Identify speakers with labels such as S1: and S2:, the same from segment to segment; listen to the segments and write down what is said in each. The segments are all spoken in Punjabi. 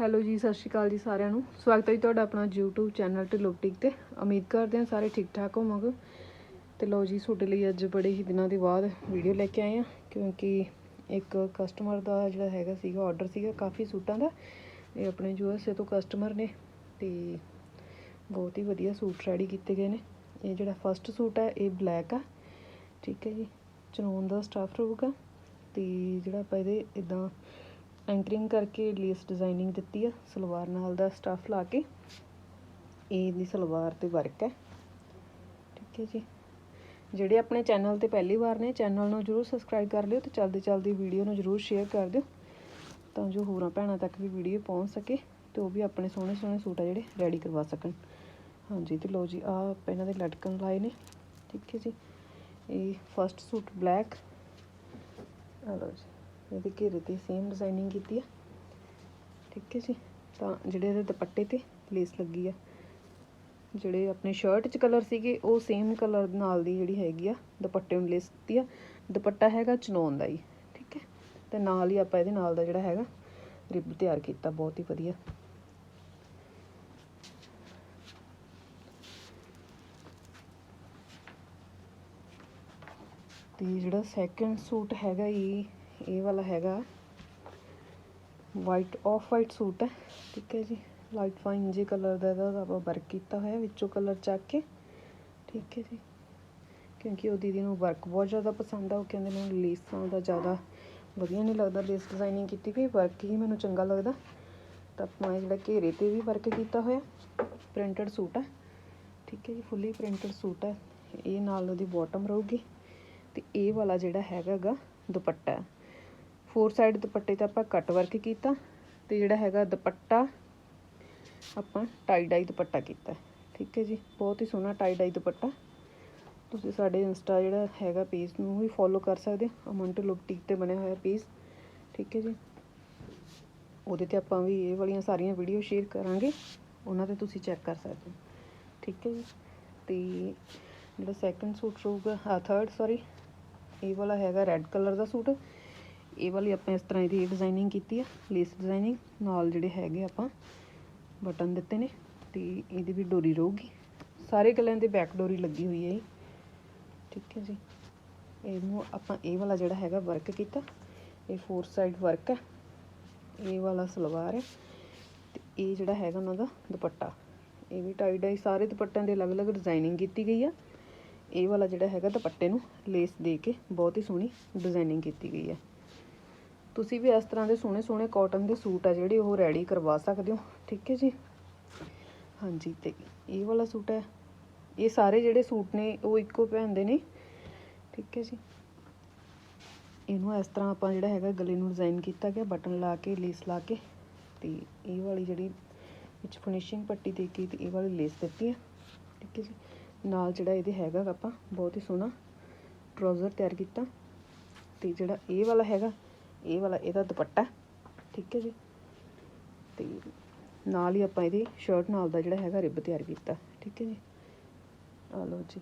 S1: ਹੈਲੋ ਜੀ, ਸਤਿ ਸ਼੍ਰੀ ਅਕਾਲ ਜੀ ਸਾਰਿਆਂ ਨੂੰ। ਸਵਾਗਤ ਹੈ ਜੀ ਤੁਹਾਡਾ ਆਪਣਾ YouTube ਚੈਨਲ ਤੇ ਲੋਕਟਿਕ ਤੇ। ਉਮੀਦ ਕਰਦੇ ਹਾਂ ਸਾਰੇ ਠੀਕ ਠਾਕ ਹੋਵੋਗੇ। ਤੇ ਲਓ ਜੀ, ਤੁਹਾਡੇ ਲਈ ਅੱਜ ਬੜੇ ਹੀ ਦਿਨਾਂ ਦੇ ਬਾਅਦ ਵੀਡੀਓ ਲੈ ਕੇ ਆਏ ਆ ਕਿਉਂਕਿ ਇੱਕ ਕਸਟਮਰ ਦਾ ਜਿਹੜਾ ਹੈਗਾ ਸੀਗਾ ਆਰਡਰ ਸੀਗਾ, ਕਾਫੀ ਸੂਟਾਂ ਦਾ। ਇਹ ਆਪਣੇ ਯੂਐਸਏ ਤੋਂ ਕਸਟਮਰ ਨੇ ਤੇ ਬਹੁਤ ਹੀ ਵਧੀਆ ਸੂਟ ਰੈਡੀ ਕੀਤੇ ਗਏ ਨੇ। ਇਹ ਜਿਹੜਾ ਫਰਸਟ ਸੂਟ ਹੈ, ਇਹ ਬਲੈਕ ਆ। ਠੀਕ ਹੈ ਜੀ ਚਨੋਨ ਦਾ ਸਟਾਫ ਰਹੂਗਾ। ਤੇ ਜਿਹੜਾ ਆਪਾਂ ਇਹਦੇ ਇਦਾਂ ਐਂਕਰਿੰਗ ਕਰਕੇ ਲੇਸ ਡਿਜ਼ਾਈਨਿੰਗ ਦਿੱਤੀ ਆ, ਸਲਵਾਰ ਨਾਲ ਦਾ ਸਟਾਫ ਲਾ ਕੇ। ਇਹ ਦੀ ਸਲਵਾਰ ਤੇ ਵਰਕ ਹੈ। ਠੀਕ ਹੈ ਜੀ। ਜਿਹੜੇ ਆਪਣੇ ਚੈਨਲ ਤੇ ਪਹਿਲੀ ਵਾਰ ਨੇ ਚੈਨਲ ਨੂੰ ਜਰੂਰ ਸਬਸਕ੍ਰਾਈਬ ਕਰ ਲਿਓ ਤੇ ਚਲਦੀ ਚਲਦੀ ਵੀਡੀਓ ਨੂੰ ਜਰੂਰ ਸ਼ੇਅਰ ਕਰ ਦਿਓ, ਤਾਂ ਜੋ ਹੋਰਾਂ ਭੈਣਾਂ ਤੱਕ ਵੀ ਵੀਡੀਓ ਪਹੁੰਚ ਸਕੇ ਤੇ ਉਹ ਵੀ ਆਪਣੇ ਸੋਹਣੇ ਸੋਹਣੇ ਸੂਟ ਆ ਜਿਹੜੇ ਰੈਡੀ ਕਰਵਾ ਸਕਣ। ਹਾਂਜੀ ਤੇ ਲਓ ਜੀ, ਆ ਆਪਾਂ ਇਹਨਾਂ ਦੇ ਲਟਕਣ ਲਾਏ ਨੇ। ਠੀਕ ਹੈ ਜੀ। ਇਹ ਫਰਸਟ ਸੂਟ ਬਲੈਕ ਆ ਲਓ ਜੀ। ਇਹਦੇ ਘੇਰੇ ਤੇ ਸੇਮ ਡਿਜ਼ਾਈਨਿੰਗ ਕੀਤੀ ਆ। ਠੀਕ ਹੈ ਜੀ? ਤਾਂ ਜਿਹੜੇ ਇਹਦੇ ਦੁਪੱਟੇ ਤੇ ਲੇਸ ਲੱਗੀ ਆ, ਜਿਹੜੇ ਆਪਣੇ ਸ਼ਰਟ 'ਚ ਕਲਰ ਸੀਗੇ, ਉਹ ਸੇਮ ਕਲਰ ਨਾਲ ਦੀ ਜਿਹੜੀ ਹੈਗੀ ਆ, ਦੁਪੱਟੇ ਨੂੰ ਲੇਸ ਦਿੱਤੀ ਆ। ਦੁਪੱਟਾ ਹੈਗਾ ਚਨੋਨ ਦਾ ਹੀ, ਠੀਕ ਹੈ? ਤੇ ਨਾਲ ਹੀ ਆਪਾਂ ਇਹਦੇ ਨਾਲ ਦਾ ਜਿਹੜਾ ਹੈਗਾ ਰਿਬ ਤਿਆਰ ਕੀਤਾ, ਬਹੁਤ ਹੀ ਵਧੀਆ। ਤੇ ਜਿਹੜਾ ਸੈਕੰਡ ਸੂਟ ਹੈਗਾ ਇਹ ਇਹ ਵਾਲਾ ਹੈਗਾ। ਵਾਈਟ ਆਫ ਵਾਈਟ ਸੂਟ ਹੈ। ਠੀਕ ਹੈ ਜੀ। ਲਾਈਟ ਫਾਈਨ ਜੇ ਕਲਰ ਦਾ ਇਹਦਾ ਆਪਾਂ ਵਰਕ ਕੀਤਾ ਹੋਇਆ ਵਿੱਚੋਂ ਕਲਰ ਚੱਕ ਕੇ। ਠੀਕ ਹੈ ਜੀ। ਕਿਉਂਕਿ ਉਹ ਦੀਦੀ ਨੂੰ ਵਰਕ ਬਹੁਤ ਜ਼ਿਆਦਾ ਪਸੰਦ ਆ। ਉਹ ਕਹਿੰਦੇ ਮੈਨੂੰ ਲੇਸਾਂ ਦਾ ਜ਼ਿਆਦਾ ਵਧੀਆ ਨਹੀਂ ਲੱਗਦਾ। ਲੇਸ ਡਿਜ਼ਾਈਨਿੰਗ ਕੀਤੀ ਗਈ ਵਰਕ ਹੀ ਮੈਨੂੰ ਚੰਗਾ ਲੱਗਦਾ। ਤਾਂ ਆਪਾਂ ਜਿਹੜਾ ਘੇਰੇ ਤੇ ਵੀ ਵਰਕ ਕੀਤਾ ਹੋਇਆ ਪ੍ਰਿੰਟਡ ਸੂਟ ਹੈ। ਠੀਕ ਹੈ ਜੀ ਫੁੱਲੀ ਪ੍ਰਿੰਟਡ ਸੂਟ ਹੈ। ਇਹ ਨਾਲ ਉਹਦੀ ਬਾਟਮ ਰਹੂਗੀ। ਤੇ ਇਹ ਵਾਲਾ ਜਿਹੜਾ ਹੈਗਾਗਾ ਦੁਪੱਟਾ ਫੋਰ ਸਾਈਡ ਦੁਪੱਟੇ ਤੇ ਆਪਾਂ ਕੱਟ ਵਰਕ ਕੀਤਾ ਤੇ ਜਿਹੜਾ ਹੈਗਾ ਦੁਪੱਟਾ ਆਪਾਂ ਟਾਈ ਡਾਈ ਦੁਪੱਟਾ ਕੀਤਾ। ਠੀਕ ਹੈ ਜੀ, ਬਹੁਤ ਹੀ ਸੋਹਣਾ ਟਾਈ ਡਾਈ ਦੁਪੱਟਾ। ਤੁਸੀਂ ਸਾਡੇ ਇੰਸਟਾ ਜਿਹੜਾ ਹੈਗਾ ਪੇਜ ਨੂੰ ਵੀ ਫੋਲੋ ਕਰ ਸਕਦੇ ਹੋ, ਅਮਨ ਟੂ ਲੁਕਟਿਕ ਤੇ ਬਣਿਆ ਹੋਇਆ ਪੇਜ ਠੀਕ ਹੈ ਜੀ, ਉਹਦੇ ਤੇ ਆਪਾਂ ਵੀ ਇਹ ਵਾਲੀਆਂ ਸਾਰੀਆਂ ਵੀਡੀਓ ਸ਼ੇਅਰ ਕਰਾਂਗੇ, ਉਹਨਾਂ ਤੇ ਤੁਸੀਂ ਚੈੱਕ ਕਰ ਸਕਦੇ ਹੋ। ਠੀਕ ਹੈ ਜੀ, ਤੇ ਜਿਹੜਾ ਸੈਕੰਡ ਸੂਟ ਰਹੂਗਾ ਆ ਥਰਡ ਸੌਰੀ ਇਹ ਵਾਲਾ ਹੈਗਾ ਰੈੱਡ ਕਲਰ ਦਾ ਸੂਟ ਇਹ ਵਾਲੀ ਆਪਾਂ ਇਸ ਤਰ੍ਹਾਂ ਇਹਦੀ ਡਿਜ਼ਾਈਨਿੰਗ ਕੀਤੀ ਆ ਲੇਸ ਡਿਜ਼ਾਈਨਿੰਗ ਨਾਲ ਜਿਹੜੇ ਹੈਗੇ ਆਪਾਂ ਬਟਨ ਦਿੱਤੇ ਨੇ ਤੇ ਇਹਦੀ ਵੀ ਡੋਰੀ ਰਹੂਗੀ। ਸਾਰੇ ਗਲਿਆਂ ਦੇ ਬੈਕ ਡੋਰੀ ਲੱਗੀ ਹੋਈ ਹੈ ਇਹ। ਠੀਕ ਹੈ ਜੀ। ਇਹਨੂੰ ਆਪਾਂ ਇਹ ਵਾਲਾ ਜਿਹੜਾ ਹੈਗਾ ਵਰਕ ਕੀਤਾ। ਇਹ ਫੋਰ ਸਾਈਡ ਵਰਕ ਹੈ। ਇਹ ਵਾਲਾ ਸਲਵਾਰ ਹੈ। ਤੇ ਇਹ ਜਿਹੜਾ ਹੈਗਾ ਉਹਨਾਂ ਦਾ ਦੁਪੱਟਾ। ਇਹ ਵੀ ਟਾਈ ਡਾਈ ਸਾਰੇ ਦੁਪੱਟਿਆਂ ਦੇ ਅਲੱਗ-ਅਲੱਗ ਡਿਜ਼ਾਈਨਿੰਗ ਕੀਤੀ ਗਈ ਆ। ਇਹ ਵਾਲਾ ਜਿਹੜਾ ਹੈਗਾ ਦੁਪੱਟੇ ਨੂੰ ਲੇਸ ਦੇ ਕੇ ਬਹੁਤ ਹੀ ਸੋਹਣੀ ਡਿਜ਼ਾਈਨਿੰਗ ਕੀਤੀ ਗਈ ਹੈ। ਤੁਸੀਂ ਵੀ ਇਸ ਤਰ੍ਹਾਂ ਦੇ ਸੋਹਣੇ ਸੋਹਣੇ ਕਾਟਨ ਦੇ ਸੂਟ ਆ ਜਿਹੜੇ ਉਹ ਰੈਡੀ ਕਰਵਾ ਸਕਦੇ ਹੋ, ਠੀਕ ਹੈ ਜੀ? ਹਾਂਜੀ, ਤੇ ਇਹ ਵਾਲਾ ਸੂਟ ਹੈ। ਇਹ ਸਾਰੇ ਜਿਹੜੇ ਸੂਟ ਨੇ, ਉਹ ਇੱਕੋ ਭੈਣ ਦੇ ਨੇ, ਠੀਕ ਹੈ ਜੀ? ਇਹਨੂੰ ਇਸ ਤਰ੍ਹਾਂ ਆਪਾਂ ਜਿਹੜਾ ਹੈਗਾ ਗਲੇ ਨੂੰ ਡਿਜ਼ਾਈਨ ਕੀਤਾ ਗਿਆ, ਬਟਨ ਲਾ ਕੇ ਲੇਸ ਲਾ ਕੇ, ਤੇ ਇਹ ਵਾਲੀ ਜਿਹੜੀ ਵਿੱਚ ਫਿਨਿਸ਼ਿੰਗ ਪੱਟੀ ਦੇ ਕੇ ਤੇ ਇਹ ਵਾਲੀ ਲੇਸ ਦਿੱਤੀ ਹੈ, ਠੀਕ ਹੈ ਜੀ? ਨਾਲ ਜਿਹੜਾ ਇਹਦੇ ਹੈਗਾ ਆਪਾਂ, ਬਹੁਤ ਹੀ ਸੋਹਣਾ ਟਰਾਊਜ਼ਰ ਤਿਆਰ ਕੀਤਾ, ਤੇ ਜਿਹੜਾ ਇਹ ਵਾਲਾ ਹੈਗਾ ਇਹ ਵਾਲਾ, ਇਹਦਾ ਦੁਪੱਟਾ, ਠੀਕ ਹੈ ਜੀ? ਤੇ ਨਾਲ ਹੀ ਆਪਾਂ ਇਹਦੀ ਸ਼ਰਟ ਨਾਲ ਦਾ ਜਿਹੜਾ ਹੈਗਾ ਰਿਬ ਤਿਆਰ ਕੀਤਾ, ਠੀਕ ਹੈ ਜੀ? ਆ ਲਓ ਜੀ,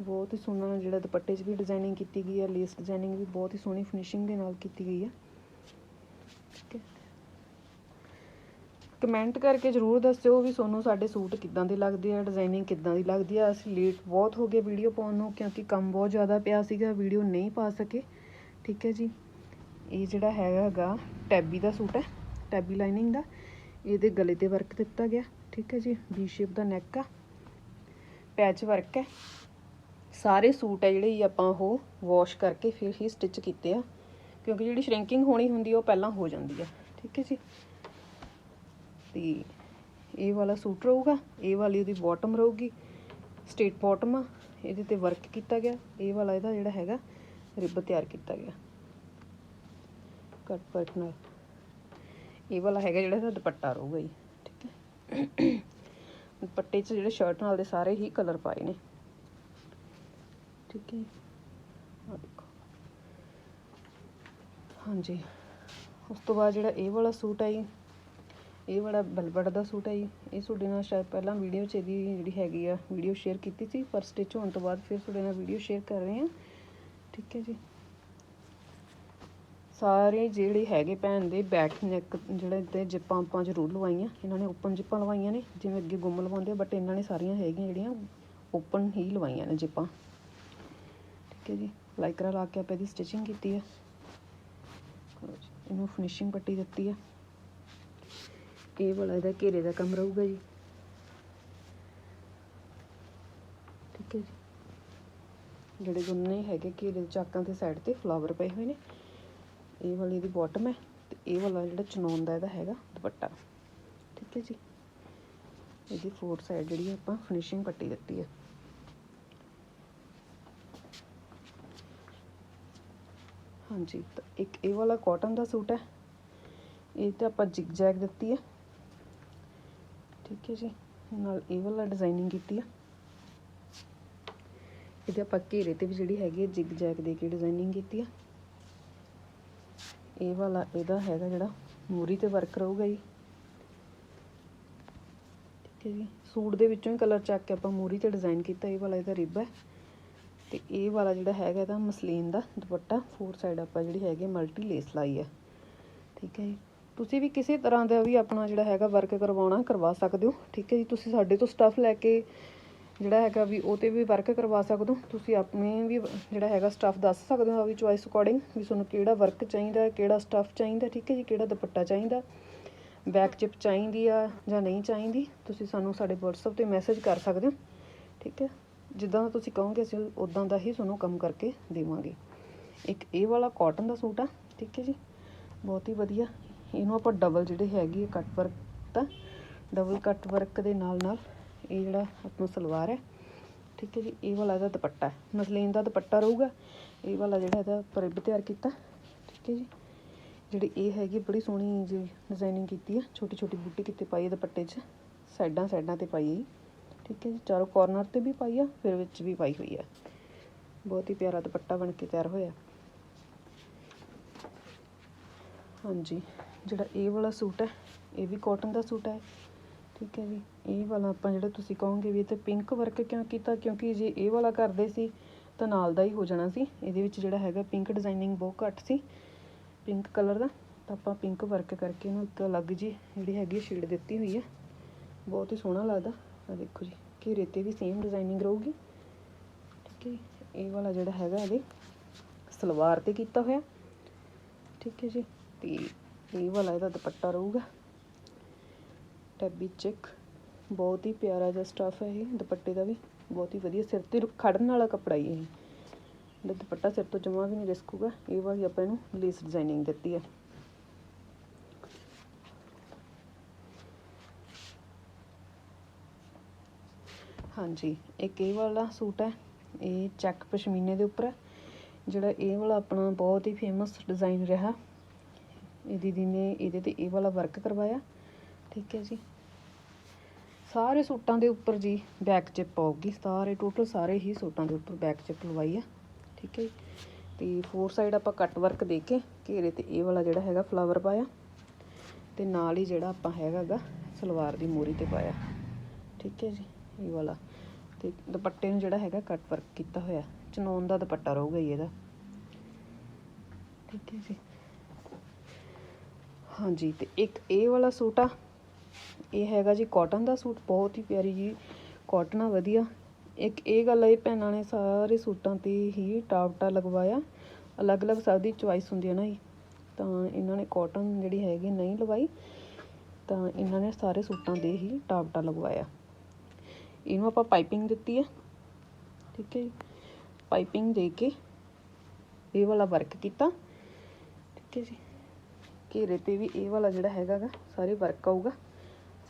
S1: ਬਹੁਤ ਹੀ ਸੋਹਣਾ ਜਿਹੜਾ ਦੁਪੱਟੇ 'ਚ ਵੀ ਡਿਜ਼ਾਈਨਿੰਗ ਕੀਤੀ ਗਈ ਹੈ ਲੇਸ ਡਿਜ਼ਾਈਨਿੰਗ ਵੀ ਬਹੁਤ ਹੀ ਸੋਹਣੀ ਫਿਨਿਸ਼ਿੰਗ ਦੇ ਨਾਲ ਕੀਤੀ ਗਈ ਹੈ, ਠੀਕ ਹੈ? ਕਮੈਂਟ ਕਰਕੇ ਜਰੂਰ ਦੱਸਿਓ ਵੀ ਤੁਹਾਨੂੰ ਸਾਡੇ ਸੂਟ ਕਿੱਦਾਂ ਦੇ ਲੱਗਦੇ ਆ ਡਿਜ਼ਾਈਨਿੰਗ ਕਿੱਦਾਂ ਦੀ ਲੱਗਦੀ ਆ? ਅਸੀਂ ਲੇਟ ਬਹੁਤ ਹੋ ਗਏ ਵੀਡੀਓ ਪਾਉਣ ਨੂੰ, ਕਿਉਂਕਿ ਕੰਮ ਬਹੁਤ ਜ਼ਿਆਦਾ ਪਿਆ ਸੀਗਾ ਵੀਡੀਓ ਨਹੀਂ ਪਾ ਸਕੇ, ਠੀਕ ਹੈ ਜੀ? ਇਹ ਜਿਹੜਾ ਹੈਗਾਗਾ ਟੈਬੀ ਦਾ ਸੂਟ ਹੈ, ਟੈਬੀ ਲਾਈਨਿੰਗ ਦਾ। ਇਹਦੇ ਗਲੇ ਤੇ ਵਰਕ ਦਿੱਤਾ ਗਿਆ, ਠੀਕ ਹੈ ਜੀ? ਵੀ ਸ਼ੇਪ ਦਾ ਨੈਕ ਆ। ਪੈਚ ਵਰਕ ਹੈ। ਸਾਰੇ ਸੂਟ ਹੈ ਜਿਹੜੇ ਆਪਾਂ ਉਹ ਵਾਸ਼ ਕਰਕੇ ਫਿਰ ਹੀ ਸਟਿਚ ਕੀਤੇ ਆ। ਕਿਉਂਕਿ ਜਿਹੜੀ ਸ਼ਰਿੰਕਿੰਗ ਹੋਣੀ ਹੁੰਦੀ ਉਹ ਪਹਿਲਾਂ ਹੋ ਜਾਂਦੀ ਆ। ਠੀਕ ਹੈ ਜੀ? ਤੇ ਇਹ ਵਾਲਾ ਸੂਟ ਰਹੂਗਾ, ਇਹ ਵਾਲੀ ਉਹਦੀ ਬਾਟਮ ਰਹੂਗੀ। ਸਟੇਟ ਬਾਟਮ ਆ। ਇਹਦੇ ਤੇ ਵਰਕ ਕੀਤਾ ਗਿਆ। ਇਹ ਵਾਲਾ ਇਹਦਾ ਜਿਹੜਾ ਹੈਗਾ ਰਿਬ ਤਿਆਰ ਕੀਤਾ ਗਿਆ। ਕੱਟ ਵਰਕ ਨਾਲ। ਇਹ ਵਾਲਾ ਹੈਗਾ ਜਿਹੜਾ ਇਹਦਾ ਦੁਪੱਟਾ ਰਹੂਗਾ ਜੀ, ਠੀਕ ਹੈ। ਦੁਪੱਟੇ 'ਚ ਜਿਹੜੇ ਸ਼ਰਟ ਨਾਲ ਦੇ ਸਾਰੇ ਹੀ ਕਲਰ ਪਾਏ ਨੇ। ਠੀਕ ਹੈ ਆ ਦੇਖੋ। ਹਾਂਜੀ। ਉਸ ਤੋਂ ਬਾਅਦ ਜਿਹੜਾ ਇਹ ਵਾਲਾ ਸੂਟ ਹੈ ਜੀ, ਇਹ ਵਾਲਾ ਬਲਬੜ ਦਾ ਸੂਟ ਹੈ ਜੀ। ਇਹ ਤੁਹਾਡੇ ਨਾਲ ਸ਼ਾਇਦ ਪਹਿਲਾਂ ਵੀਡੀਓ 'ਚ ਇਹਦੀ ਜਿਹੜੀ ਹੈਗੀ ਆ ਵੀਡੀਓ ਸ਼ੇਅਰ ਕੀਤੀ ਸੀ। ਪਰ ਸਟਿਚ ਹੋਣ ਤੋਂ ਬਾਅਦ ਫਿਰ ਤੁਹਾਡੇ ਨਾਲ ਵੀਡੀਓ ਸ਼ੇਅਰ ਕਰ ਰਹੇ ਹਾਂ। ਠੀਕ ਹੈ ਜੀ। ਸਾਰੇ ਜਿਹੜੇ ਹੈਗੇ ਭੈਣ ਦੇ ਬੈਕ ਨੈਕ ਜਿਹੜੇ ਤੇ ਜਿੱਪਾਂ ਆਪਾਂ ਜ਼ਰੂਰ ਲਵਾਈਆਂ। ਇਹਨਾਂ ਨੇ ਓਪਨ ਜਿੱਪਾਂ ਲਵਾਈਆਂ ਨੇ ਜਿਵੇਂ ਅੱਗੇ ਗੁੰਮ ਲਵਾਉਂਦੇ ਬਟ ਇਹਨਾਂ ਨੇ ਸਾਰੀਆਂ ਹੈਗੀਆਂ ਜਿਹੜੀਆਂ ਓਪਨ ਹੀ ਲਵਾਈਆਂ ਨੇ ਜਿੱਪਾਂ। ਠੀਕ ਹੈ ਜੀ ਲਾਈਕਰਾ ਲਾ ਕੇ ਆਪਾਂ ਇਹਦੀ ਸਟਿਚਿੰਗ ਕੀਤੀ ਹੈ ਕਰੋ ਜੀ, ਇਹਨੂੰ ਫਿਨਿਸ਼ਿੰਗ ਪੱਟੀ ਦਿੱਤੀ ਹੈ ਇਹ ਵਾਲਾ ਇਹਦਾ ਘੇਰੇ ਦਾ ਕੰਮ ਰਹੂਗਾ ਜੀ। ਠੀਕ ਹੈ ਜੀ। ਜਿਹੜੇ ਗੁੰਨੇ ਹੈਗੇ ਘੇਰੇ ਚਾਕਾਂ ਦੇ ਸਾਈਡ ਤੇ ਫਲਾਵਰ ਪਏ ਹੋਏ ਨੇ। ਇਹ ਵਾਲੀ ਦੀ ਬਾਟਮ ਹੈ ਤੇ ਇਹ ਵਾਲਾ ਜਿਹੜਾ ਚਨੌਨ ਦਾ ਇਹਦਾ ਹੈਗਾ ਦੁਪੱਟਾ। ਠੀਕ ਹੈ ਜੀ। ਇਹਦੀ ਫੋਰ ਸਾਈਡ ਜਿਹੜੀ ਆਪਾਂ ਫਿਨਿਸ਼ਿੰਗ ਪੱਟੀ ਦਿੱਤੀ ਹੈ। ਹਾਂਜੀ, ਤਾਂ ਇੱਕ ਇਹ ਵਾਲਾ ਕਾਟਨ ਦਾ ਸੂਟ ਹੈ। ਇਹ ਤੇ ਆਪਾਂ ਜਿਗ ਜੈਗ ਦਿੱਤੀ ਹੈ। ਠੀਕ ਹੈ ਜੀ। ਨਾਲ ਇਹ ਵਾਲਾ ਡਿਜ਼ਾਈਨਿੰਗ ਕੀਤੀ ਆ ਇਹਦੇ ਆਪਾਂ ਘੇਰੇ ਤੇ ਵੀ ਜਿਹੜੀ ਹੈਗੀ ਹੈ ਜਿਗ ਜੈਗ ਦੇ ਕੇ ਡਿਜ਼ਾਈਨਿੰਗ ਕੀਤੀ ਹੈ। ਇਹ ਵਾਲਾ, ਇਹਦਾ ਹੈਗਾ ਜਿਹੜਾ ਮੂਰੀ ਤੇ ਵਰਕ ਰਹੂਗਾ ਜੀ। ਠੀਕ ਹੈ ਜੀ। ਸੂਟ ਦੇ ਵਿੱਚੋਂ ਹੀ ਕਲਰ ਚੱਕ ਕੇ ਆਪਾਂ ਮੂਰੀ ਤੇ ਡਿਜ਼ਾਈਨ ਕੀਤਾ, ਇਹ ਵਾਲਾ ਇਹਦਾ ਰਿਬ ਹੈ। ਤੇ ਇਹ ਵਾਲਾ ਜਿਹੜਾ ਹੈਗਾ ਇਹਦਾ ਮਸਲੀਨ ਦਾ ਦੁਪੱਟਾ ਫੋਰ ਸਾਈਡ ਆਪਾਂ ਜਿਹੜੀ ਹੈਗੀ ਮਲਟੀ ਲੇਸ ਲਾਈ ਹੈ। ਠੀਕ ਹੈ ਜੀ। ਤੁਸੀਂ ਵੀ ਕਿਸੇ ਤਰ੍ਹਾਂ ਦਾ ਵੀ ਆਪਣਾ ਜਿਹੜਾ ਹੈਗਾ ਵਰਕ ਕਰਵਾਉਣਾ ਕਰਵਾ ਸਕਦੇ ਹੋ। ਠੀਕ ਹੈ ਜੀ। ਤੁਸੀਂ ਸਾਡੇ ਤੋਂ ਸਟੱਫ ਲੈ ਕੇ ਜਿਹੜਾ ਹੈਗਾ ਵੀ ਉਹ ਤੇ ਵੀ ਵਰਕ ਕਰਵਾ ਸਕਦੇ ਹੋ। ਤੁਸੀਂ ਆਪਣੇ ਵੀ ਜਿਹੜਾ ਹੈਗਾ ਸਟੱਫ ਦੱਸ ਸਕਦੇ ਹੋ ਆਪਣੀ ਚੁਆਇਸ ਅਕੋਰਡਿੰਗ ਵੀ ਤੁਹਾਨੂੰ ਕਿਹੜਾ ਵਰਕ ਚਾਹੀਦਾ, ਕਿਹੜਾ ਸਟੱਫ ਚਾਹੀਦਾ, ਠੀਕ ਹੈ ਜੀ, ਕਿਹੜਾ ਦੁਪੱਟਾ ਚਾਹੀਦਾ ਬੈਕ ਚਿਪ ਚਾਹੀਦੀ ਆ ਜਾਂ ਨਹੀਂ ਚਾਹੀਦੀ, ਤੁਸੀਂ ਸਾਨੂੰ ਸਾਡੇ WhatsApp ਤੇ ਮੈਸੇਜ ਕਰ ਸਕਦੇ ਹੋ, ਠੀਕ ਹੈ। ਜਿੱਦਾਂ ਦਾ ਤੁਸੀਂ ਕਹੋਗੇ, ਅਸੀਂ ਉਦਾਂ ਦਾ ਹੀ ਤੁਹਾਨੂੰ ਕੰਮ ਕਰਕੇ ਦੇਵਾਂਗੇ। ਇੱਕ ਇਹ ਵਾਲਾ ਕਾਟਨ ਦਾ ਸੂਟ ਆ, ਠੀਕ ਹੈ ਜੀ, ਬਹੁਤ ਹੀ ਵਧੀਆ। ਇਹਨੂੰ ਆਪਾਂ ਡਬਲ ਜਿਹੜੇ ਹੈਗੀ ਹੈ ਕੱਟ ਵਰਕ ਦਾ ਡਬਲ ਕੱਟ ਵਰਕ ਦੇ ਨਾਲ ਨਾਲ ਇਹ ਜਿਹੜਾ ਆਪਣਾ ਸਲਵਾਰ ਹੈ, ਠੀਕ ਹੈ ਜੀ, ਇਹ ਵਾਲਾ ਇਹਦਾ ਦੁਪੱਟਾ ਹੈ। ਮਸਲੀਨ ਦਾ ਦੁਪੱਟਾ ਰਹੂਗਾ। ਇਹ ਵਾਲਾ ਜਿਹੜਾ ਇਹਦਾ ਪਰਿਬ ਤਿਆਰ ਕੀਤਾ, ਠੀਕ ਹੈ ਜੀ। ਜਿਹੜੀ ਇਹ ਹੈਗੀ, ਬੜੀ ਸੋਹਣੀ ਜੀ ਡਿਜ਼ਾਈਨਿੰਗ ਕੀਤੀ ਹੈ ਛੋਟੀ ਛੋਟੀ ਬੂਟੀ ਕਿਤੇ ਪਾਈ ਹੈ ਦੁਪੱਟੇ 'ਚ। ਸਾਈਡਾਂ ਸਾਈਡਾਂ ਤੇ ਪਾਈ ਹੈ ਜੀ। ਠੀਕ ਹੈ ਜੀ। ਚਾਰੋਂ ਕੋਰਨਰ ਤੇ ਵੀ ਪਾਈ ਆ, ਫਿਰ ਵਿੱਚ ਵੀ ਪਾਈ ਹੋਈ ਆ। ਬਹੁਤ ਹੀ ਪਿਆਰਾ ਦੁਪੱਟਾ ਬਣ ਕੇ ਤਿਆਰ ਹੋਇਆ। ਹਾਂਜੀ, ਜਿਹੜਾ ਇਹ ਵਾਲਾ ਸੂਟ ਹੈ, ਇਹ ਵੀ ਕਾਟਨ ਦਾ ਸੂਟ ਹੈ। ਠੀਕ ਹੈ ਜੀ। ਇਹ ਵਾਲਾ ਆਪਾਂ ਜਿਹੜਾ ਤੁਸੀਂ ਕਹੋਗੇ ਵੀ ਇਹ ਤੇ ਪਿੰਕ ਵਰਕ ਕਿਉਂ ਕੀਤਾ? ਕਿਉਂਕਿ ਜੇ ਇਹ ਵਾਲਾ ਕਰਦੇ ਸੀ, ਤਾਂ ਨਾਲ ਦਾ ਹੀ ਹੋ ਜਾਣਾ ਸੀ। ਇਹਦੇ ਵਿੱਚ ਜਿਹੜਾ ਹੈਗਾ ਪਿੰਕ ਡਿਜ਼ਾਈਨਿੰਗ ਬਹੁਤ ਘੱਟ ਸੀ ਪਿੰਕ ਕਲਰ ਦਾ। ਤਾਂ ਆਪਾਂ ਪਿੰਕ ਵਰਕ ਕਰਕੇ ਇਹਨੂੰ ਇੱਕ ਅਲੱਗ ਜੀ ਜਿਹੜੀ ਹੈਗੀ ਸ਼ੇਡ ਦਿੱਤੀ ਹੋਈ ਹੈ ਬਹੁਤ ਹੀ ਸੋਹਣਾ ਲੱਗਦਾ। ਆ ਦੇਖੋ ਜੀ, ਘੇਰੇ ਤੇ ਵੀ ਸੇਮ ਡਿਜ਼ਾਈਨਿੰਗ ਰਹੂਗੀ। ਠੀਕ ਹੈ ਜੀ। ਇਹ ਵਾਲਾ ਜਿਹੜਾ ਹੈਗਾ ਇਹਦੇ ਸਲਵਾਰ ਤੇ ਕੀਤਾ ਹੋਇਆ। ਠੀਕ ਹੈ ਜੀ। ਤੇ ਇਹ ਵਾਲਾ ਇਹਦਾ ਦੁਪੱਟਾ ਰਹੂਗਾ। ਟੈਬੀ ਚੈੱਕ ਬਹੁਤ ਹੀ ਪਿਆਰਾ ਜਿਹਾ ਸਟਫ ਹੈ ਇਹ। ਦੁਪੱਟੇ ਦਾ ਵੀ ਬਹੁਤ ਹੀ ਵਧੀਆ। ਸਿਰ ਤੇ ਖੜਨ ਵਾਲਾ ਕੱਪੜਾ ਹੀ ਇਹ। ਇਹਦਾ ਦੁਪੱਟਾ ਸਿਰ ਤੋਂ ਜਮਾ ਵੀ ਨਹੀਂ ਰਿਸਕੂਗਾ। ਇਹ ਵਾਲੀ ਆਪਾਂ ਇਹਨੂੰ ਲੇਸ ਡਿਜ਼ਾਈਨਿੰਗ ਦਿੱਤੀ ਹੈ। ਹਾਂਜੀ, ਇੱਕ ਇਹ ਵਾਲਾ ਸੂਟ ਹੈ। ਇਹ ਚੈੱਕ ਪਸ਼ਮੀਨੇ ਦੇ ਉੱਪਰ ਹੈ। ਜਿਹੜਾ ਇਹ ਵਾਲਾ ਆਪਣਾ ਬਹੁਤ ਹੀ ਫੇਮਸ ਡਿਜ਼ਾਈਨ ਰਿਹਾ। ਇਹ ਦੀਦੀ ਨੇ ਇਹਦੇ ਤੇ ਇਹ ਵਾਲਾ ਵਰਕ ਕਰਵਾਇਆ। ਠੀਕ ਹੈ ਜੀ। ਸਾਰੇ ਸੂਟਾਂ ਦੇ ਉੱਪਰ ਜੀ ਬੈਕ ਚਿਪ ਆਊਗੀ। ਸਾਰੇ ਟੋਟਲ ਸਾਰੇ ਹੀ ਸੂਟਾਂ ਦੇ ਉੱਪਰ ਬੈਕ ਚਿਪ ਲਵਾਈ ਆ। ਠੀਕ ਹੈ ਜੀ। ਤੇ ਫੋਰ ਸਾਈਡ ਆਪਾਂ ਕੱਟ ਵਰਕ ਦੇ ਕੇ ਘੇਰੇ ਤੇ ਇਹ ਵਾਲਾ ਜਿਹੜਾ ਹੈਗਾ ਫਲਾਵਰ ਪਾਇਆ। ਤੇ ਨਾਲ ਹੀ ਜਿਹੜਾ ਆਪਾਂ ਹੈਗਾ ਗਾ ਸਲਵਾਰ ਦੀ ਮੋਰੀ ਤੇ ਪਾਇਆ। ਠੀਕ ਹੈ ਜੀ, ਇਹ ਵਾਲਾ। ਤੇ ਦੁਪੱਟੇ ਨੂੰ ਜਿਹੜਾ ਹੈਗਾ ਕੱਟ ਵਰਕ ਕੀਤਾ ਹੋਇਆ। ਚਨੌਨ ਦਾ ਦੁਪੱਟਾ ਰਹੂਗਾ ਜੀ ਇਹਦਾ। ਠੀਕ ਹੈ ਜੀ। ਹਾਂਜੀ, ਤੇ ਇੱਕ ਇਹ ਵਾਲਾ ਸੂਟ ਆ। ਇਹ ਹੈਗਾ ਜੀ ਕਾਟਨ ਦਾ ਸੂਟ, ਬਹੁਤ ਹੀ ਪਿਆਰੀ ਜੀ ਕਾਟਨ ਆ, ਵਧੀਆ। ਇੱਕ ਇਹ ਗੱਲ ਆ, ਇਹ ਭੈਣਾਂ ਨੇ ਸਾਰੇ ਸੂਟਾਂ ਤੇ ਹੀ ਟਾਪਟਾ ਲਗਵਾਇਆ। ਅਲੱਗ-ਅਲੱਗ ਸਭ ਦੀ ਚੁਆਇਸ ਹੁੰਦੀ ਹੈ ਨਾ ਜੀ ਤਾਂ ਇਹਨਾਂ ਨੇ ਕਾਟਨ ਜਿਹੜੀ ਹੈਗੀ ਨਹੀਂ ਲਵਾਈ। ਤਾਂ ਇਹਨਾਂ ਨੇ ਸਾਰੇ ਸੂਟਾਂ ਦੇ ਹੀ ਟਾਪਟਾ ਲਗਵਾਇਆ। ਇਹਨੂੰ ਆਪਾਂ ਪਾਈਪਿੰਗ ਦਿੱਤੀ ਹੈ ਠੀਕ ਹੈ ਜੀ। ਪਾਈਪਿੰਗ ਦੇ ਕੇ ਇਹ ਵਾਲਾ ਵਰਕ ਕੀਤਾ। ਠੀਕ ਹੈ ਜੀ। ਘੇਰੇ ਤੇ ਵੀ ਇਹ ਵਾਲਾ ਜਿਹੜਾ ਹੈਗਾ ਗਾ, ਸਾਰੇ ਵਰਕ ਆਊਗਾ।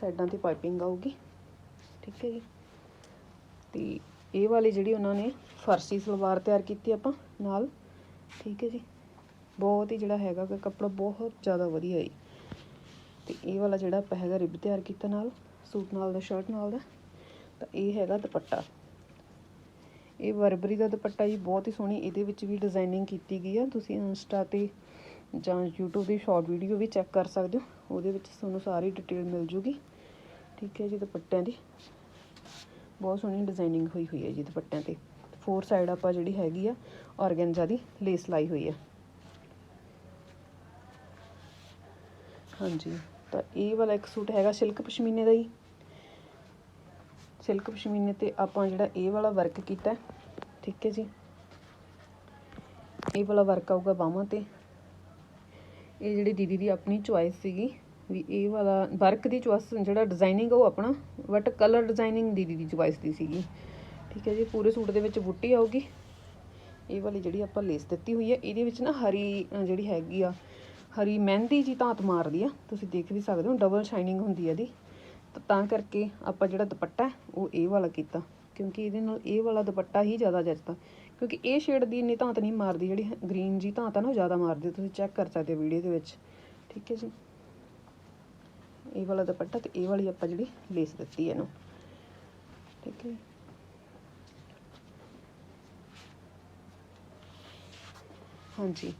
S1: ਸਾਈਡਾਂ ਤੇ ਪਾਈਪਿੰਗ ਆਊਗੀ। ਠੀਕ ਹੈ ਜੀ। ਤੇ ਇਹ ਵਾਲੀ ਜਿਹੜੀ ਉਹਨਾਂ ਨੇ ਫਰਸੀ ਸਲਵਾਰ ਤਿਆਰ ਕੀਤੀ ਆਪਾਂ ਨਾਲ। ਠੀਕ ਹੈ ਜੀ। ਬਹੁਤ ਹੀ ਜਿਹੜਾ ਹੈਗਾ ਗਾ ਕੱਪੜਾ ਬਹੁਤ ਜ਼ਿਆਦਾ ਵਧੀਆ ਹੈ ਤੇ ਇਹ ਵਾਲਾ ਜਿਹੜਾ ਆਪਾਂ ਹੈਗਾ ਰਿਬ ਤਿਆਰ ਕੀਤਾ ਨਾਲ, ਸੂਟ ਨਾਲ ਦਾ, ਸ਼ਰਟ ਨਾਲ ਦਾ, ਤਾਂ ਇਹ ਹੈਗਾ ਦੁਪੱਟਾ। ਇਹ ਵਰਬਰੀ ਦਾ ਦੁਪੱਟਾ ਜੀ, ਬਹੁਤ ਹੀ ਸੋਹਣੀ ਇਹਦੇ ਵਿੱਚ ਵੀ ਡਿਜ਼ਾਈਨਿੰਗ ਕੀਤੀ ਗਈ ਆ। ਤੁਸੀਂ ਇੰਸਟਾ ਤੇ ਜਾਂ YouTube ਦੀ ਸ਼ਾਰਟ ਵੀਡੀਓ ਵੀ ਚੈੱਕ ਕਰ ਸਕਦੇ ਹੋ। ਉਹਦੇ ਵਿੱਚ ਤੁਹਾਨੂੰ ਸਾਰੀ ਡਿਟੇਲ ਮਿਲ ਜੂਗੀ। ਠੀਕ ਹੈ ਜੀ ਦੁਪੱਟਿਆਂ ਦੀ। ਬਹੁਤ ਸੋਹਣੀ ਡਿਜ਼ਾਈਨਿੰਗ ਹੋਈ ਹੋਈ ਹੈ ਜੀ ਦੁਪੱਟਿਆਂ ਤੇ। ਫੋਰ ਸਾਈਡ ਆਪਾਂ ਜਿਹੜੀ ਹੈਗੀ ਆ, ਔਰਗੈਂਜਾ ਦੀ ਲੇਸ ਲਾਈ ਹੋਈ ਆ। ਹਾਂਜੀ, ਤਾਂ ਇਹ ਵਾਲਾ ਇੱਕ ਸੂਟ ਹੈਗਾ ਸਿਲਕ ਪਸ਼ਮੀਨੇ ਦਾ ਹੀ ਸਿਲਕ ਪਸ਼ਮੀਨੇ ਤੇ ਆਪਾਂ ਜਿਹੜਾ ਇਹ ਵਾਲਾ ਵਰਕ ਕੀਤਾ ਠੀਕ ਹੈ ਜੀ। ਇਹ ਵਾਲਾ ਵਰਕ ਆਊਗਾ ਬਾਹਾਂ ਤੇ। ਇਹ ਜਿਹੜੀ ਦੀਦੀ ਦੀ ਆਪਣੀ ਚੁਆਇਸ ਸੀਗੀ, ਵੀ ਇਹ ਵਾਲਾ ਵਰਕ ਦੀ ਚੁਆਇਸ ਜਿਹੜਾ ਡਿਜ਼ਾਈਨਿੰਗ ਉਹ ਆਪਣਾ ਬਟ ਕਲਰ ਡਿਜ਼ਾਈਨਿੰਗ ਦੀਦੀ ਦੀ ਚੁਆਇਸ ਦੀ ਸੀਗੀ। ਠੀਕ ਹੈ ਜੀ, ਪੂਰੇ ਸੂਟ ਦੇ ਵਿੱਚ ਬੁੱਟੀ ਆਊਗੀ। ਇਹ ਵਾਲੀ ਜਿਹੜੀ ਆਪਾਂ ਲੇਸ ਦਿੱਤੀ ਹੋਈ ਹੈ ਇਹਦੇ ਵਿੱਚ ਨਾ ਹਰੀ ਜਿਹੜੀ ਹੈਗੀ ਆ, ਹਰੀ ਮਹਿੰਦੀ ਜੀ ਧਾਤ ਮਾਰਦੀ ਆ, ਤੁਸੀਂ ਦੇਖ ਵੀ ਸਕਦੇ ਹੋ ਡਬਲ ਸ਼ਾਈਨਿੰਗ ਹੁੰਦੀ ਹੈ ਇਹਦੀ। ਤਾਂ ਕਰਕੇ ਆਪਾਂ ਜਿਹੜਾ ਦੁਪੱਟਾ, ਉਹ ਇਹ ਵਾਲਾ ਕੀਤਾ, ਕਿਉਂਕਿ ਇਹਦੇ ਨਾਲ ਇਹ ਵਾਲਾ ਦੁਪੱਟਾ ਹੀ ਜ਼ਿਆਦਾ ਜੱਚਦਾ ਕਿਉਂਕਿ ਇਹ ਸ਼ੇਡ ਦੀ ਇੰਨੀ ਧਾਤ ਨਹੀਂ ਮਾਰਦੀ, ਜਿਹੜੀ ਗ੍ਰੀਨ ਜੀ ਧਾਤ ਆ ਨਾ, ਉਹ ਜ਼ਿਆਦਾ ਮਾਰਦੀ ਤੁਸੀਂ ਚੈੱਕ ਕਰ ਸਕਦੇ ਹੋ ਵੀਡੀਓ ਦੇ ਵਿੱਚ। ਠੀਕ ਹੈ ਜੀ। ਇਹ ਵਾਲਾ ਦੁਪੱਟਾ ਤੇ ਇਹ ਵਾਲੀ ਆਪਾਂ ਜਿਹੜੀ ਲੇਸ ਦਿੱਤੀ ਹੈ ਇਹਨੂੰ। ਠੀਕ ਹੈ ਹਾਂਜੀ।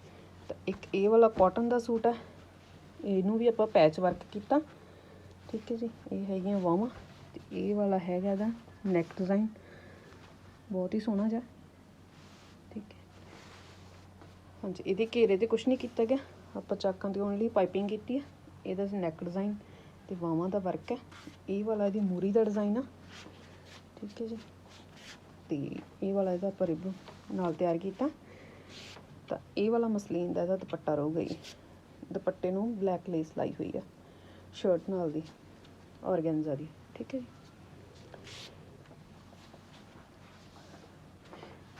S1: ਤਾਂ ਇੱਕ ਇਹ ਵਾਲਾ ਕਾਟਨ ਦਾ ਸੂਟ ਹੈ ਇਹਨੂੰ ਵੀ ਆਪਾਂ ਪੈਚ ਵਰਕ ਕੀਤਾ। ਠੀਕ ਹੈ ਜੀ। ਇਹ ਹੈਗੀਆਂ ਬਾਹਾਂ ਤੇ ਇਹ ਵਾਲਾ ਹੈਗਾ ਇਹਦਾ ਨੈਕ ਡਿਜ਼ਾਈਨ ਬਹੁਤ ਹੀ ਸੋਹਣਾ ਜਿਹਾ ਠੀਕ ਹੈ ਹਾਂਜੀ, ਇਹਦੇ ਘੇਰੇ ਤੇ ਕੁਝ ਨਹੀਂ ਕੀਤਾ ਗਿਆ। ਆਪਾਂ ਚਾਕਾਂ ਦੀ ਓਨਲੀ ਪਾਈਪਿੰਗ ਕੀਤੀ ਹੈ। ਇਹਦਾ ਨੈਕ ਡਿਜ਼ਾਈਨ ਤੇ ਬਾਹਾਂ ਦਾ ਵਰਕ ਹੈ। ਇਹ ਵਾਲਾ ਇਹਦੀ ਮੂਰੀ ਦਾ ਡਿਜ਼ਾਈਨ ਆ। ਠੀਕ ਹੈ ਜੀ। ਤੇ ਇਹ ਵਾਲਾ ਇਹਦਾ ਆਪਾਂ ਰਿਬ ਨਾਲ ਤਿਆਰ ਕੀਤਾ। ਤਾਂ ਇਹ ਵਾਲਾ ਮਸਲੀਨ ਦਾ ਇਹਦਾ ਦੁਪੱਟਾ ਰਹੂਗਾ ਜੀ। ਦੁਪੱਟੇ ਨੂੰ ਬਲੈਕ ਲੇਸ ਲਾਈ ਹੋਈ ਆ। ਸ਼ਰਟ ਨਾਲ ਦੀ, ਔਰਗੈਂਜ਼ਾ ਦੀ। ਠੀਕ ਹੈ ਜੀ।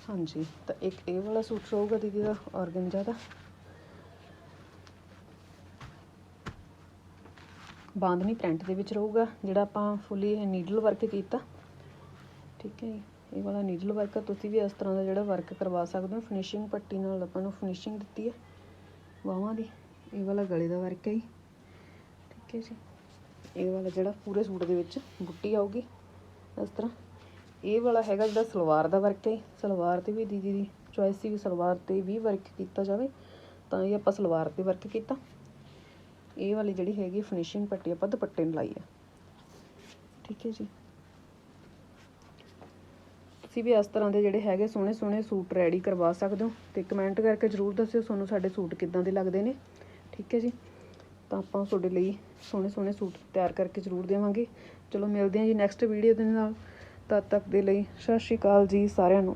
S1: ਹਾਂਜੀ, ਤਾਂ ਇੱਕ ਇਹ ਵਾਲਾ ਸੂਟ ਰਹੂਗਾ ਦੀਦੀ ਦਾ ਔਰਗੰਜਾ ਦਾ ਬਾਂਦਨੀ ਪ੍ਰਿੰਟ ਦੇ ਵਿੱਚ ਰਹੂਗਾ, ਜਿਹੜਾ ਆਪਾਂ ਫੁੱਲੀ ਨੀਡਲ ਵਰਕ ਕੀਤਾ। ਠੀਕ ਹੈ ਜੀ, ਇਹ ਵਾਲਾ ਨੀਡਲ ਵਰਕ ਤੁਸੀਂ ਵੀ ਇਸ ਤਰ੍ਹਾਂ ਦਾ ਜਿਹੜਾ ਵਰਕ ਕਰਵਾ ਸਕਦੇ ਹੋ ਫਿਨਿਸ਼ਿੰਗ ਪੱਟੀ ਨਾਲ ਆਪਾਂ ਨੂੰ ਫਿਨਿਸ਼ਿੰਗ ਦਿੱਤੀ ਹੈ। ਬਾਹਾਂ ਦੀ, ਇਹ ਵਾਲਾ ਗਲੇ ਦਾ ਵਰਕ ਹੈ ਜੀ। ਠੀਕ ਹੈ ਜੀ, ਇਹ ਵਾਲਾ ਜਿਹੜਾ ਪੂਰੇ ਸੂਟ ਦੇ ਵਿੱਚ ਬੁੱਟੀ ਆਊਗੀ, ਇਸ ਤਰ੍ਹਾਂ। ਇਹ ਵਾਲਾ ਹੈਗਾ ਜਿਹੜਾ ਸਲਵਾਰ ਦਾ ਵਰਕ ਹੈ, ਸਲਵਾਰ ਤੇ ਵੀ ਦੀਦੀ ਦੀ ਚੋਇਸ ਸੀ ਵੀ ਸਲਵਾਰ ਤੇ ਵੀ ਵਰਕ ਕੀਤਾ ਜਾਵੇ, ਤਾਂ ਇਹ ਆਪਾਂ ਸਲਵਾਰ ਤੇ ਵਰਕ ਕੀਤਾ। ਇਹ ਵਾਲੀ ਜਿਹੜੀ ਹੈਗੀ ਫਿਨਿਸ਼ਿੰਗ ਪੱਟੀ ਆਪਾਂ ਦੁਪੱਟੇ ਨੂੰ ਲਾਈ ਆ। ਠੀਕ ਹੈ ਜੀ। ਤੁਸੀਂ ਵੀ ਇਸ ਤਰ੍ਹਾਂ ਦੇ ਜਿਹੜੇ ਹੈਗੇ ਸੋਹਣੇ ਸੋਹਣੇ ਸੂਟ ਰੈਡੀ ਕਰਵਾ ਸਕਦੇ ਹੋ ਤੇ ਕਮੈਂਟ ਕਰਕੇ ਜਰੂਰ ਦੱਸਿਓ ਤੁਹਾਨੂੰ ਸਾਡੇ ਸੂਟ ਕਿੱਦਾਂ ਦੇ ਲੱਗਦੇ ਨੇ। ਠੀਕ ਹੈ ਜੀ। ਤਾਂ ਆਪਾਂ ਤੁਹਾਡੇ ਲਈ ਸੋਹਣੇ ਸੋਹਣੇ ਸੂਟ ਤਿਆਰ ਕਰਕੇ ਜਰੂਰ ਦੇਵਾਂਗੇ। ਚਲੋ ਮਿਲਦੇ ਹਾਂ ਜੀ ਨੈਕਸਟ ਵੀਡੀਓ ਦੇ ਨਾਲ। ਤਦ ਤੱਕ ਦੇ ਲਈ ਸਤਿ ਸ਼੍ਰੀ ਅਕਾਲ ਜੀ ਸਾਰਿਆਂ ਨੂੰ।